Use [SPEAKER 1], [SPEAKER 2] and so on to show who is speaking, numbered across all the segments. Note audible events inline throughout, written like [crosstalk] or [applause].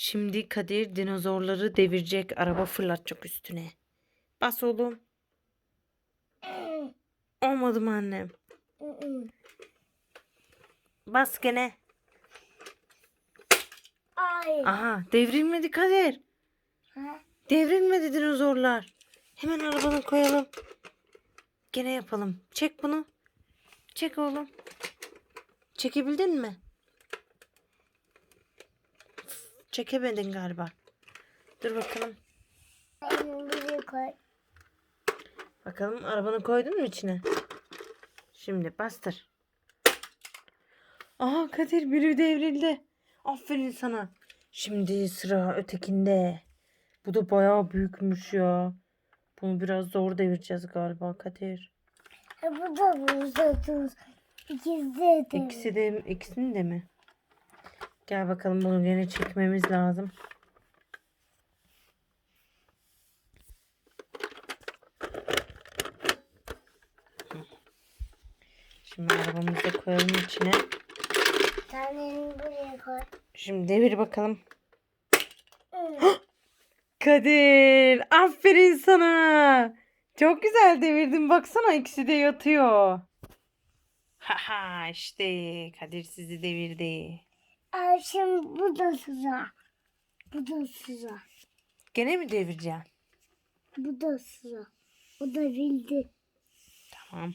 [SPEAKER 1] Şimdi Kadir dinozorları devirecek. Araba fırlatacak üstüne. Bas oğlum. Olmadı mı annem? Bas gene.
[SPEAKER 2] Ay.
[SPEAKER 1] Aha devrilmedi Kadir.
[SPEAKER 2] Ha?
[SPEAKER 1] Devrilmedi dinozorlar. Hemen arabana koyalım. Gene yapalım. Çek bunu. Çek oğlum. Çekebildin mi? Çekemedin galiba. Dur bakalım. Bakalım arabanı koydun mu içine? Şimdi bastır. Aha Kadir biri devrildi. Aferin sana. Şimdi sıra ötekinde. Bu da bayağı büyükmüş ya. Bunu biraz zor devireceğiz galiba Kadir.
[SPEAKER 2] E, bu da burada dur. İkisi de.
[SPEAKER 1] İkisi de ikisini de mi? Gel bakalım bunu gene çekmemiz lazım. Şimdi arabamızı da koyalım içine.
[SPEAKER 2] Sen elini buraya koy.
[SPEAKER 1] Şimdi devir bakalım. Kadir, aferin sana. Çok güzel devirdin. Baksana ikisi de yatıyor. Haha işte Kadir sizi devirdi.
[SPEAKER 2] Ay şimdi bu da sıra. Bu da sıra.
[SPEAKER 1] Gene mi devireceksin?
[SPEAKER 2] Bu da sıra. O da bildi.
[SPEAKER 1] Tamam.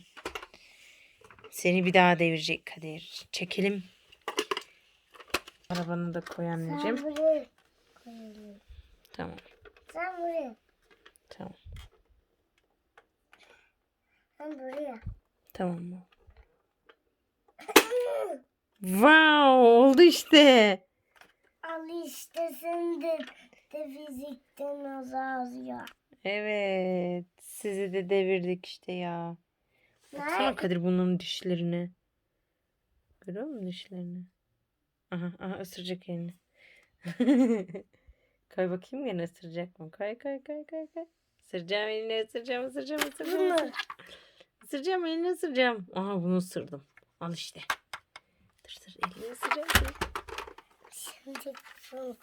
[SPEAKER 1] Seni bir daha devirecek Kadir. Çekelim. Arabanı da koy anneciğim.
[SPEAKER 2] Sen buraya koyalım.
[SPEAKER 1] Tamam.
[SPEAKER 2] Sen buraya.
[SPEAKER 1] Tamam.
[SPEAKER 2] Sen buraya.
[SPEAKER 1] Tamam mı? Wow, oldu işte.
[SPEAKER 2] Al işte sen de, fizikten azalıyor.
[SPEAKER 1] Evet. Sizi de devirdik işte ya. Baksana
[SPEAKER 2] Nerede?
[SPEAKER 1] Kadir bunun dişlerine. Görüyor musun dişlerini? Aha, aha ısıracak elini. [laughs] kay bakayım gene ısıracak mı? Kay kay kay kay kay. Isıracağım elini ısıracağım ısıracağım ısıracağım.
[SPEAKER 2] Bunu.
[SPEAKER 1] ısıracağım. Isıracağım elini ısıracağım. Aha bunu ısırdım. Al işte. Dır dır elini ısıracağım.
[SPEAKER 2] Şimdi bu.